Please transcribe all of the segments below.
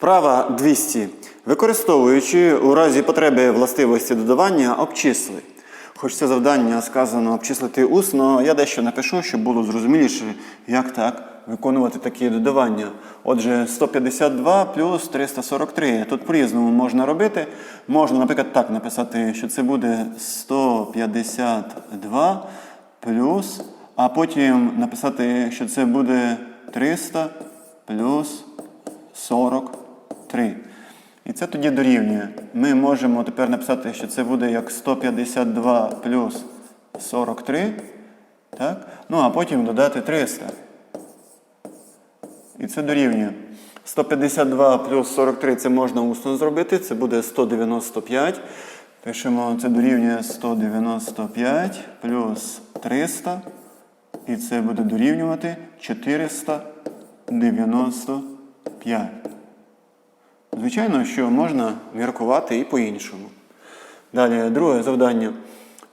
Вправа 200. Використовуючи у разі потреби властивості додавання, обчисли. Хоч це завдання сказано обчислити усно, я дещо напишу, щоб було зрозуміліше, як так виконувати такі додавання. Отже, 152 плюс 343. Тут по-різному можна робити. Можна, наприклад, так написати, що це буде 152 плюс, а потім написати, що це буде 300 плюс 43. І це тоді дорівнює. Ми можемо тепер написати, що це буде як 152 плюс 43. Так? Ну, а потім додати 300. І це дорівнює. 152 плюс 43 це можна усно зробити. Це буде 195. Пишемо, це дорівнює 195 плюс 300. І це буде дорівнювати 495. Звичайно, що можна міркувати і по-іншому. Далі, друге завдання.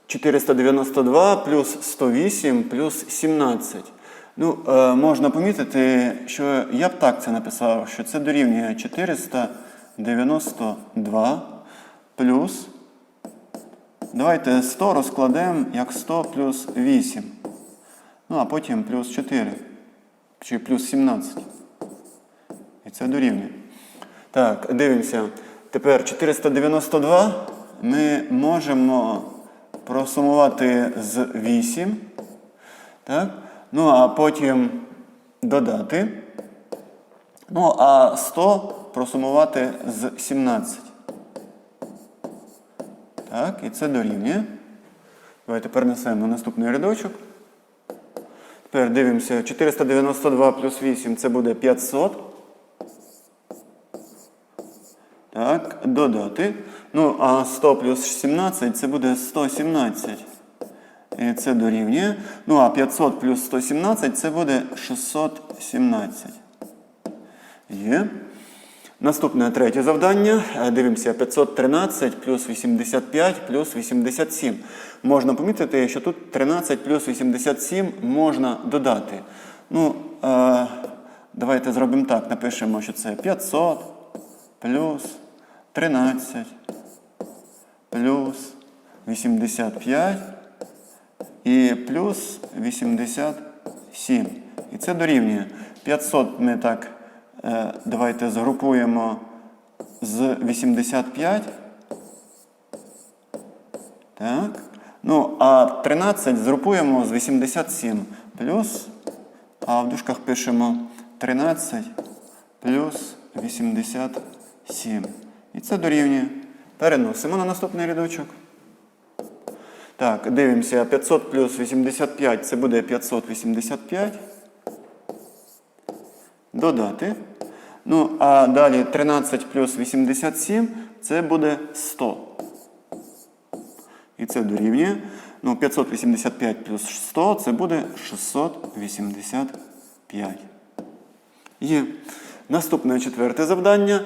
492 плюс 108 плюс 17. Ну, е, можна помітити, що я б так це написав, що це дорівнює 492 плюс. Давайте 100 розкладемо як 100 плюс 8. Ну, а потім плюс 4. Чи плюс 17. І це дорівнює. Так, дивимося. Тепер 492 ми можемо просумувати з 8. Так? Ну, а потім додати. Ну, а 100 просумувати з 17. Так, і це дорівнює. Давайте перенесемо на наступний рядочок. Тепер дивимося. 492 плюс 8 це буде 500. Додати. Ну, а 100 плюс 17 це буде 117. І це дорівнює. Ну, а 500 плюс 117 це буде 617. Є. Наступне третє завдання. Е, Дивимося, 513 плюс 85 плюс 87. Можна помітити, що тут 13 плюс 87 можна додати. Ну, е, давайте зробимо так. Напишемо, що це 500 плюс 13 плюс 85 і плюс 87. І це дорівнює. 500 ми так е, давайте згрупуємо з 85. Так. Ну, а 13 згрупуємо з 87 плюс, а в дужках пишемо 13 плюс 87. І це дорівнює. Переносимо на наступний рядочок. Так, дивимося. 500 плюс 85 це буде 585. Додати. Ну, а далі 13 плюс 87 це буде 100. І це дорівнює. Ну, 585 плюс 100 це буде 685. Є. Наступне четверте завдання.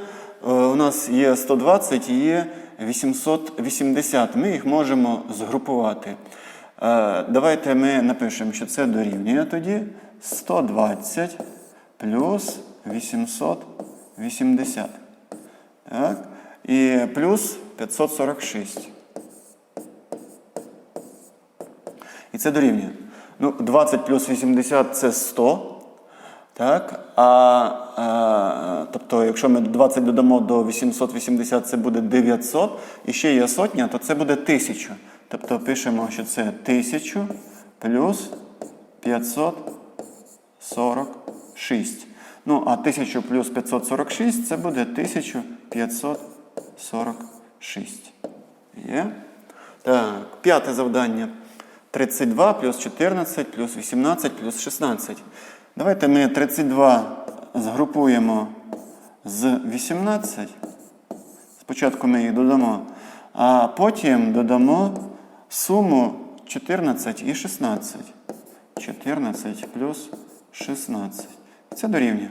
Е, У нас є 120 і є 880. Ми їх можемо згрупувати. Е, Давайте ми напишемо, що це дорівнює тоді 120 плюс 880. Так? І плюс 546. І це дорівнює. Ну, 20 плюс 80 це 100. Так? А, а, тобто, якщо ми 20 додамо до 880, це буде 900. І ще є сотня, то це буде 1000. Тобто пишемо, що це 1000 плюс 546. Ну, а 1000 плюс 546 це буде 1546. Є? Так, п'яте завдання. 32 плюс 14 плюс 18 плюс 16. Давайте ми 32 згрупуємо з 18. Спочатку ми їх додамо, а потім додамо суму 14 і 16. 14 плюс 16. Це дорівнює.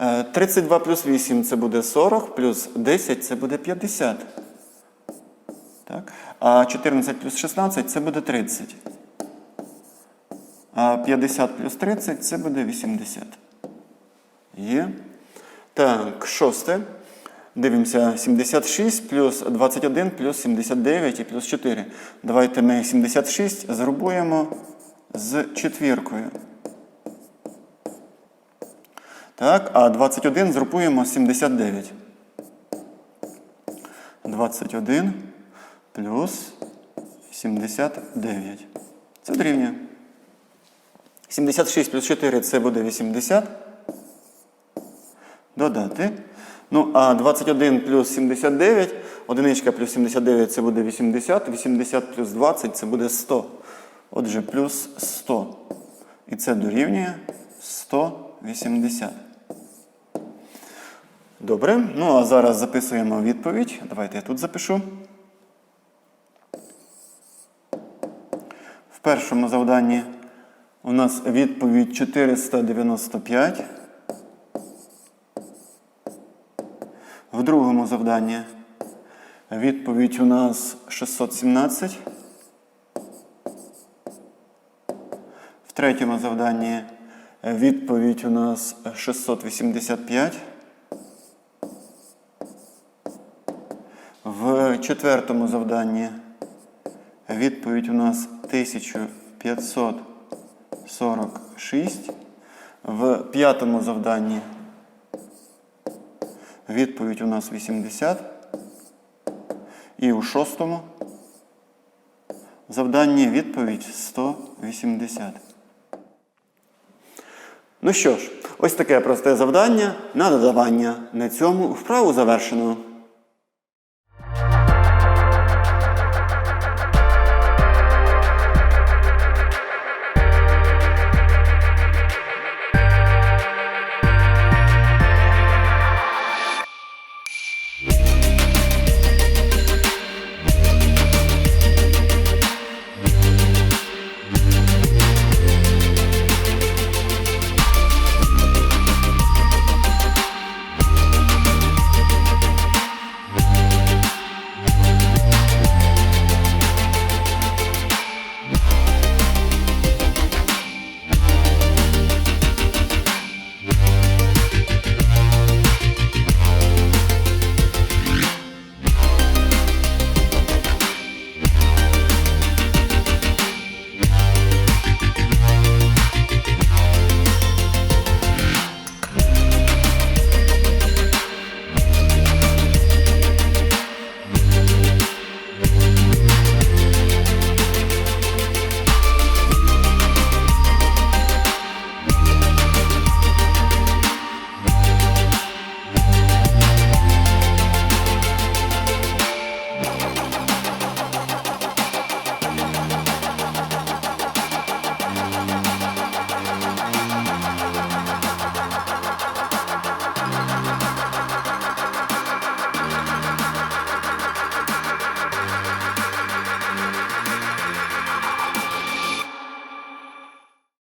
Е, 32 плюс 8 це буде 40, плюс 10 це буде 50. Так? А 14 плюс 16 це буде 30. А 50 плюс 30 це буде 80. Є. Так, шосте. Дивимося 76 плюс 21 плюс 79 і плюс 4. Давайте ми 76 згрупуємо з четвіркою. Так, а 21 згрупуємо 79. 21 плюс 79. Це дорівнює. 76 плюс 4 це буде 80. Додати. Ну, а 21 плюс 79, одиничка плюс 79 це буде 80, 80 плюс 20 це буде 100. Отже, плюс 100. І це дорівнює 180. Добре. Ну, а зараз записуємо відповідь. Давайте я тут запишу. В першому завданні у нас відповідь 495. В другому завданні відповідь у нас 617. В третьому завданні відповідь у нас 685. В четвертому завданні відповідь у нас 1546. В п'ятому завданні відповідь у нас 80. І у шостому завданні відповідь 180. Ну що ж, ось таке просте завдання на додавання. На цьому вправу завершено.